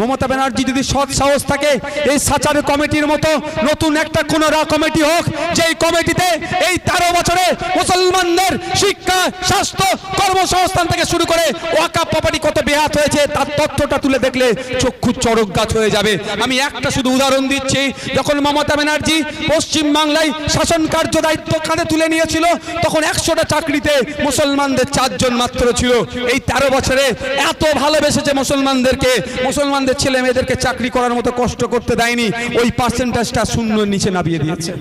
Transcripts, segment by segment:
মমতা ব্যানার্জি যদি সৎ সাহস থাকে, এই সাচার কমিটির মতো নতুন একটা কোন কমিটি হোক, যেই কমিটিতে এই তেরো বছরে মুসলমানদের শিক্ষা, স্বাস্থ্য, কর্মসংস্থান থেকে শুরু করে ওয়াকা প্রপার্টি কত বেহাত হয়েছে, তার তথ্যটা তুলে দেখলে চক্ষু চড়ক গাছ হয়ে যাবে। আমি একটা শুধু উদাহরণ দিচ্ছি, যখন মমতা ব্যানার্জি পশ্চিম বাংলায় শাসন কার্য দায়িত্ব কাঁধে তুলে নিয়েছিল, তখন একশোটা চাকরিতে মুসলমানদের চারজন মাত্র ছিল। এই তেরো বছরে এত ভালোবেসেছে মুসলমানদেরকে মুসলমানদের ছেলে মেয়েদেরকে চাকরি করার মতো কষ্ট করতে দেয়নি, ওই পার্সেন্টেজটা শূন্যর নিচে নামিয়ে দিয়েছে।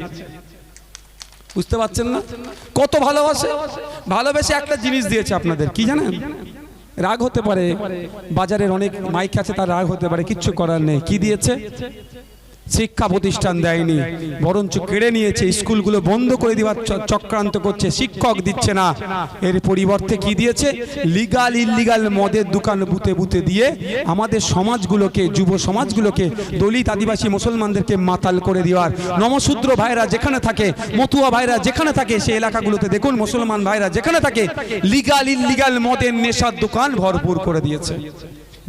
বুঝতে পারছেন না? কত ভালোবাসে? ভালোবেসে একটা জিনিস দিয়েছে আপনাদের, কি জানেন? রাগ হতে পারে, বাজারের অনেক মাইক আছে, তার রাগ হতে পারে, কিচ্ছু করার নেই। কি দিয়েছে? শিক্ষা প্রতিষ্ঠান দেয়নি, বরঞ্চ কেড়ে নিয়েছে, স্কুলগুলো বন্ধ করে দেওয়ার চক্রান্ত করছে, শিক্ষক দিচ্ছে না। এর পরিবর্তে কি দিয়েছে? লিগাল ইল্লিগাল মদের দোকান বুতে বুতে দিয়ে আমাদের সমাজগুলোকে, যুব সমাজগুলোকে, দলিত আদিবাসী মুসলমানদেরকে মাতাল করে দেওয়ার। নমশূদ্র ভাইরা যেখানে থাকে, মতুয়া ভাইরা যেখানে থাকে, সেই এলাকাগুলোতে দেখুন মুসলমান ভাইরা যেখানে থাকে, লিগাল ইল্লিগাল মদের নেশার দোকান ভরপুর করে দিয়েছে।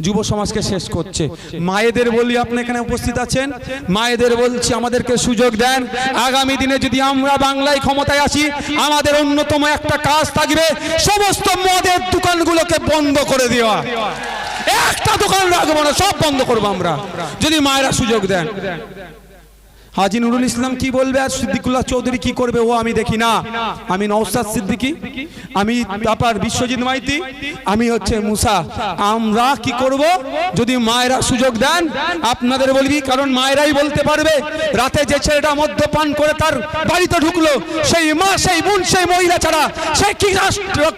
যুব সমাজকে শেষ করছে। মায়েদের বলি আপনি এখানে উপস্থিত আছেন? মায়েদের বলছি, আমাদেরকে সুযোগ দেন। আগামী দিনে যদি আমরা বাংলায় ক্ষমতায় আসি, আমাদের অন্যতম একটা কাজ থাকবে, সমস্ত মদের দোকানগুলোকে বন্ধ করে দেওয়া। একটা দোকান রাখব না, সব বন্ধ করব আমরা। যদি মায়েরা সুযোগ দেন। হাজি নুরুল ইসলাম কি বলবে আর সিদ্দিকুল্লাহ চৌধুরী কি করবে ও আমি দেখি না। আমি নওসাদ সিদ্দিকি, আমি তারপর বিশ্বজিৎ মাইতি, আমি হচ্ছে মুসা। আমরা কি করব? যদি মায়েরা সুযোগ দেন, আপনাদের বলবি, কারণ মায়েরাই বলতে পারবে, রাতে যে ছেলেটা মদ্যপান করে তার বাড়িতে ঢুকলো, সেই মা, সেই বোন, সেই মহিলা ছাড়া সে কি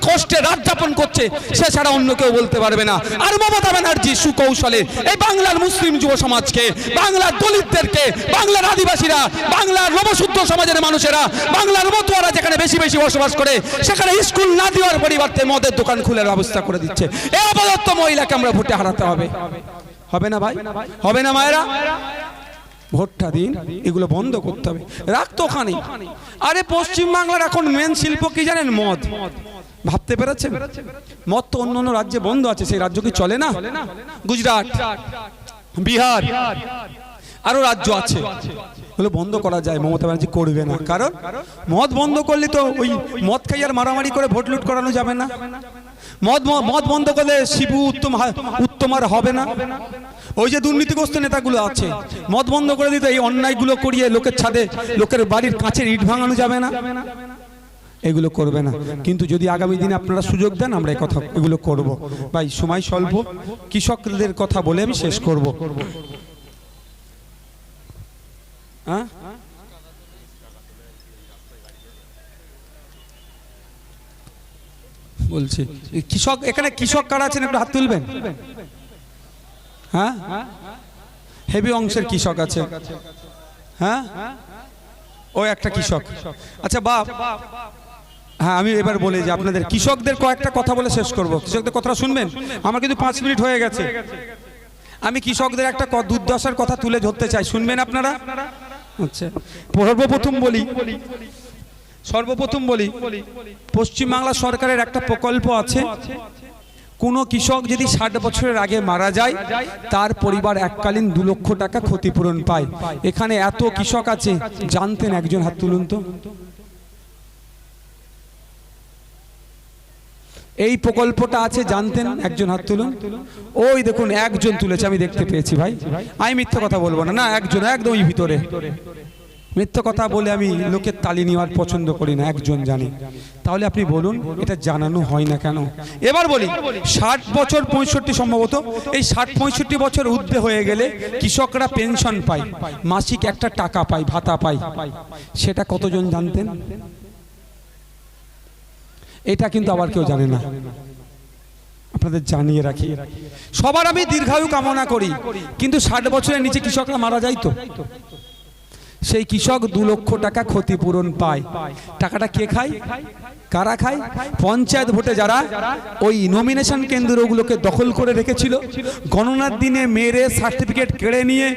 কষ্টে রাত যাপন করছে, সে ছাড়া অন্য কেউ বলতে পারবে না। আর মমতা ব্যানার্জি সুকৌশলে, এই বাংলার মুসলিম যুব সমাজকে, বাংলার দলিতদেরকে, বাংলার আদিবাসীরা, বাংলার নবশুদ্ধ সমাজের মানুষেরা, বাংলার মতুয়ারা যেখানে বেশি বেশি বসবাস করে, সেখানে স্কুল না দেওয়ার পরিবর্তে মদের দোকান খুলে ব্যবস্থা করে দিচ্ছে। এ অপদত্ত মহিলাকে আমরা ভোটে হারাতে হবে। হবে না ভাই? হবে না মায়েরা? ভোটটা দিন, এগুলো বন্ধ করতে হবে। রাখতো ওখানে আরে পশ্চিম বাংলার এখন মেন শিল্প কি জানেন? মদ। ভাবতে পেরেছেন? মদ তো অন্য অন্য রাজ্যে বন্ধ আছে, সেই রাজ্য কি চলে না? গুজরাট, বিহার আরও রাজ্য আছে। হলো বন্ধ করা যায়, মমতা ব্যানার্জি করবে না। কারণ মদ বন্ধ করলে তো ওই মদ খাই আর মারামারি করে ভোট লুট করানো যাবে না। মদ মদ বন্ধ করলে শিবু উত্তম উত্তম আর হবে না। ওই যে দুর্নীতিগ্রস্ত নেতাগুলো আছে, মদ বন্ধ করে দিতে এই অন্যায়গুলো করিয়ে লোকের ছাদে, লোকের বাড়ির কাছের ইট ভাঙানো যাবে না। এগুলো করবে না। কিন্তু যদি আগামী দিনে আপনারা সুযোগ দেন, আমরা কথা, এগুলো করব। ভাই, সময় স্বল্প। কৃষকদের কথা বলে আমি শেষ করব। হ্যাঁ বলছি, কৃষক, এখানে কৃষক কারা আছেন? একটু হাত তুলবেন। হ্যাঁ? হেভি অংশের কৃষক আছে। হ্যাঁ? ও একটা কৃষক। আচ্ছা বাপ হ্যাঁ আমি এবার বলি যে আপনাদের কৃষকদের কয়েকটা কথা বলে শেষ করব। কৃষকদের কথাটা শুনবেন? আমার কিন্তু পাঁচ মিনিট হয়ে গেছে। আমি কৃষকদের একটা দুর্দশার কথা তুলে ধরতে চাই। শুনবেন আপনারা? আচ্ছা। সর্বপ্রথম বলি সর্বপ্রথম বলি, পশ্চিমবাংলা সরকারের একটা প্রকল্প আছে। কোনো কৃষক যদি ষাট বছরের আগে মারা যায়, তার পরিবার এককালীন দু লক্ষ টাকা ক্ষতিপূরণ পায়। এখানে এত কৃষক আছে, জানতেন একজন, হাত তুলুন তো। এই প্রকল্পটা আছে, জানতেন? একজন হাত তুলুন। ওই দেখুন, একজন তুলেছে, আমি দেখতে পেয়েছি ভাই। আমি মিথ্যা কথা বলব না। না, একজন একদমই ভিতরে। মিথ্যা কথা বলে আমি লোকের তালি নেওয়ার পছন্দ করি না, একজন জানি। তাহলে আপনি বলুন, এটা জানানো হয় না কেন? এবার বলি, ষাট বছর পঁয়ষট্টি সম্ভবত, এই ষাট পঁয়ষট্টি বছর ঊর্ধ্বে হয়ে গেলে কৃষকরা পেনশন পায়, মাসিক একটা টাকা পায়, ভাতা পায়। সেটা কতজন জানতেন? এটা কিন্তু আবার কেউ জানে না। আপনাদের জানিয়ে রাখি। সবার আমি দীর্ঘায়ু কামনা করি। কিন্তু ষাট বছরের নিচে কৃষকরা মারা যায় তো। সেই কৃষক দু লক্ষ টাকা ক্ষতিপূরণ পায়। টাকাটা কে খায়? কারা খায়? পঞ্চায়েত ভোটে যারা ওই নমিনেশন কেন্দ্রগুলোকে দখল করে রেখেছিল। গণনার দিনে মেরে সার্টিফিকেট কেড়ে নিয়ে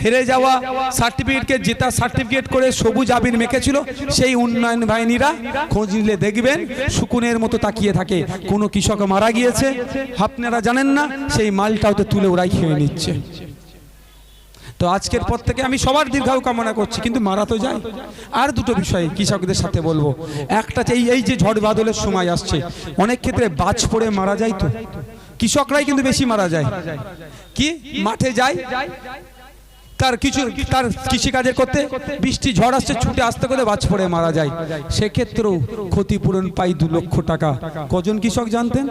হেরে যাওয়া সার্টিফিকেটকে জেতা সার্টিফিকেট করে সবুজ আবির মেখেছিল। সেই উন্নয়ন বাহিনীরা খোঁজ নিলে দেখবেন শুকুনের মতো তাকিয়ে থাকে। কোনো কৃষক মারা গিয়েছে। আপনারা জানেন না, সেই মালটা হয়তো তুলে ওরাই খেয়ে নিচ্ছে। তো আজকের পর থেকে আমি সবার দীর্ঘায়ু কামনা করছি, কিন্তু মারা তো যায়। আর দুটো বিষয় কৃষকদের সাথে বলব। একটা এই এই যে ঝড় বাদলের সময় আসছে, অনেক ক্ষেত্রে বাজ পড়ে মারা যায় তো। কৃষকরাই কিন্তু বেশি মারা যায়। কি? মাঠে যায়। তার কিছু তার কৃষিকাজের করতে বৃষ্টি ঝড় আসছে, ছুটে আসতে করে বাজ পড়ে মারা যায়। সেক্ষেত্রেও ক্ষতিপূরণ পাই দু লক্ষ টাকা। কজন কৃষক জানতেন?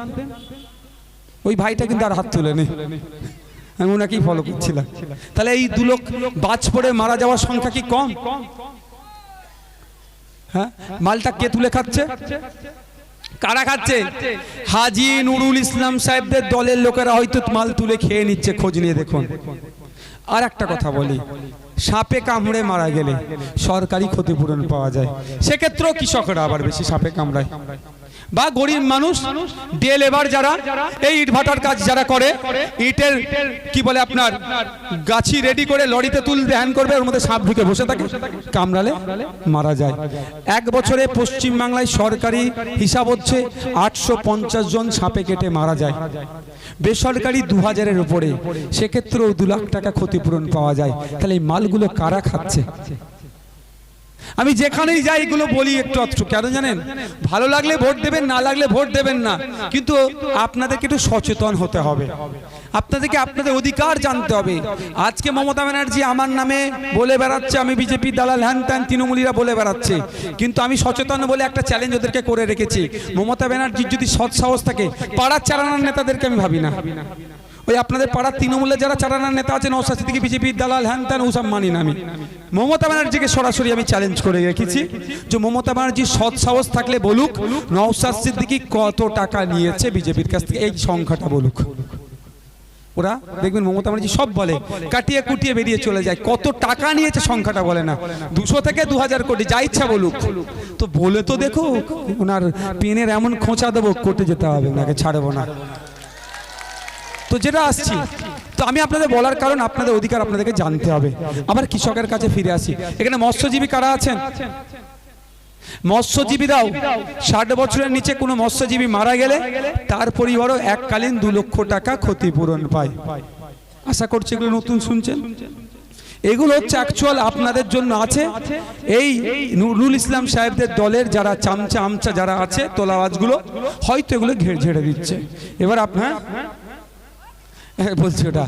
ওই ভাইটা কিন্তু আর হাত তুলে নেই আমি ওনাকেই ফলো করছিলাম। তাহলে এই দু লোক বাজ পড়ে মারা যাওয়ার সংখ্যা কি কম? হ্যাঁ? মালটা কে তুলে খাচ্ছে? কারা খাচ্ছে? হাজি নুরুল ইসলাম সাহেবদের দলের লোকেরা হয়তো মাল তুলে খেয়ে নিচ্ছে খোঁজ নিয়ে দেখুন। আর একটা কথা বলি সাপে কামড়ে মারা গেলে সরকারি ক্ষতিপূরণ পাওয়া যায়। সেক্ষেত্রেও কৃষকরা আবার বেশি সাপে কামড়ায়। বা গরিব মানুষ ডে লেবার যারা, এই ইট ভাটার কাজ যারা করে, ইটের কি বলে আপনার, গাছি রেডি করে লরিতে তুলতে হ্যান করবে, ওর মধ্যে সাপ ঢুকে বসে থাকে, কামড়ালে মারা যায়। এক বছরে পশ্চিম বাংলায় সরকারি হিসাব হচ্ছে আটশো পঞ্চাশ জন সাপে কেটে মারা যায়। বেসরকারি দু হাজারের উপরে, সেক্ষেত্রেও দু লাখ টাকা ক্ষতিপূরণ পাওয়া যায়। তাহলে এই মালগুলো কারা খাচ্ছে? আমি যেখানেই যাই এগুলো বলি একটু একটু কেন জানেন? ভালো লাগলে ভোট দেবেন, না লাগলে ভোট দেবেন না। কিন্তু আপনাদেরকে একটু সচেতন হতে হবে। আপনাদেরকে আপনাদের অধিকার জানতে হবে। আজকে মমতা ব্যানার্জি আমার নামে বলে বেড়াচ্ছে, আমি বিজেপি দালাল, হ্যান ত্যান তৃণমূলীরা বলে বেড়াচ্ছে। কিন্তু আমি সচেতন বলে একটা চ্যালেঞ্জ ওদেরকে করে রেখেছি। মমতা ব্যানার্জির যদি সৎ সাহস থাকে, পাড়ার চালানোর নেতাদেরকে আমি ভাবি না। ওই আপনাদের পাড়ার তৃণমূলের যারা চারানার নেতা আছেন নৌসাদ থেকে বিজেপির দালাল, হ্যান ত্যান, ওসব মানি না আমি। মমতা ব্যানার্জিকে সরাসরি আমি চ্যালেঞ্জ করে রেখেছি যে মমতা ব্যানার্জির সৎ সাহস থাকলে বলুক নৌসাদ সিদ্দিকি কত টাকা নিয়েছে বিজেপির কাছ থেকে, এই সংখ্যাটা বলুক। ওরা দেখবেন মমতা ব্যানার্জি সব বলে, কাটিয়ে কুটিয়ে বেরিয়ে চলে যায়, কত টাকা নিয়েছে সংখ্যাটা বলে না। দুশো থেকে দু হাজার কোটি, যা ইচ্ছা বলুক। তো বলে তো দেখো, ওনার পেনের এমন খোঁচা দেবো কোর্টে যেতে হবে, ওনাকে ছাড়বো না। তো যেটা আসছি, তো আমি আপনাদের বলার কারণ আপনাদের অধিকার আপনাদেরকে জানতে হবে। আবার কৃষকের কাছে ফিরে আসি। এখানে মৎস্যজীবী কারা আছেন? মৎস্যজীবীরাও ষাট বছরের নিচে কোনো মৎস্যজীবী মারা গেলে তার পরিবারও এককালীন দু লক্ষ টাকা ক্ষতিপূরণ পায়। আশা করছি এগুলো নতুন শুনছেন? এগুলো হচ্ছে অ্যাকচুয়াল আপনাদের জন্য আছে। এই নুরুল ইসলাম সাহেবদের দলের যারা চামচা আমচা যারা আছে তোলাওয়াজগুলো হয়তো এগুলো ঘের ঝেড়ে দিচ্ছে। এবার আপনার হ্যাঁ বলছি ওটা।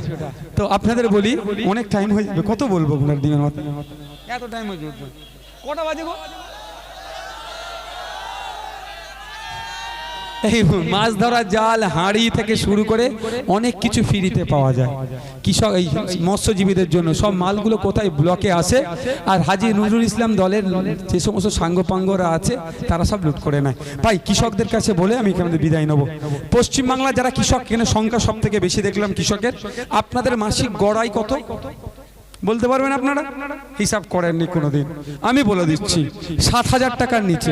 তো আপনাদের বলি, অনেক টাইম হয়ে যাবে। কত বলব আপনার দিনের মাথায় এত টাইম হয়ে যাবে। কটা বাজে গো? এই মাছ ধরা জাল, হাঁড়ি থেকে শুরু করে অনেক কিছু ফ্রিতে পাওয়া যায়। কৃষক, এই মৎস্যজীবীদের জন্য সব মালগুলো কোথায় ব্লকে আসে আর হাজি নজরুল ইসলাম দলের যে সমস্ত সাঙ্গপাঙ্গরা আছে, তারা সব লুট করে নেয়। ভাই, কৃষকদের কাছে বলে আমি এখানে বিদায় নেব। পশ্চিমবাংলা যারা কৃষক কেনে সংখ্যা সব থেকে বেশি দেখলাম কৃষকের। আপনাদের মাসিক গড়াই কত? বলতে পারবেন আপনারা? হিসাব করেননি কোনোদিন। আমি বলে দিচ্ছি, সাত হাজার টাকার নিচে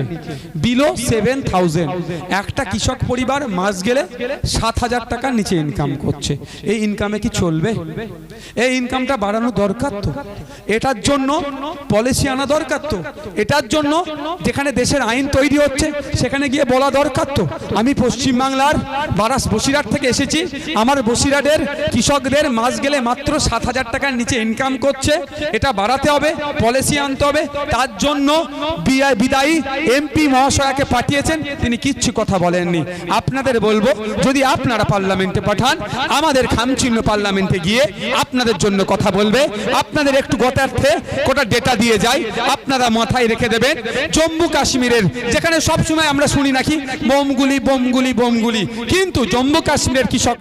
বিলো সেভেন থাউজেন্ড একটা কৃষক পরিবার মাস গেলে সাত হাজার টাকার নিচে ইনকাম করছে। এই ইনকামে কি চলবে? এই ইনকামটা বাড়ানো দরকার তো। এটার জন্য পলিসি আনা দরকার তো। এটার জন্য যেখানে দেশের আইন তৈরি হচ্ছে, সেখানে গিয়ে বলা দরকার তো। আমি পশ্চিমবাংলার বারাস বসিরহাট থেকে এসেছি। আমার বসিরহাটের কৃষকদের মাস গেলে মাত্র সাত হাজার টাকার নিচে ইনকাম করছে, এটা বাড়াতে হবে পলিসি আনতে হবে। তার জন্য বিদায়ী এমপি মহাশয়াকে পাঠিয়েছেন, তিনি কিচ্ছু কথা বলেননি। আপনাদের বলব, যদি আপনারা পার্লামেন্টে পাঠান, আমাদের খামচিহ্ন পার্লামেন্টে গিয়ে আপনাদের জন্য কথা বলবে। আপনাদের একটু গতার্থে কোটা ডেটা দিয়ে যায়, আপনারা মাথায় রেখে দেবেন। জম্মু কাশ্মীরের, যেখানে সবসময় আমরা শুনি নাকি, বোমগুলি বোমগুলি বোমগুলি। কিন্তু জম্মু কাশ্মীরের কৃষক